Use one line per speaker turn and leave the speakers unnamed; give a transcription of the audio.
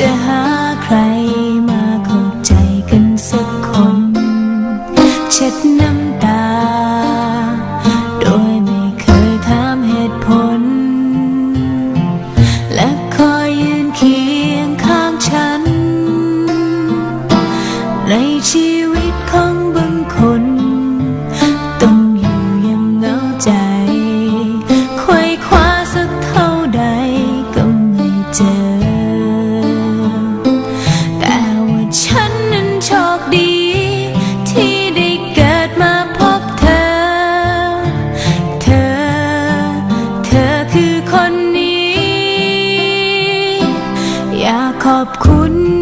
Yeah. ขอบคุณ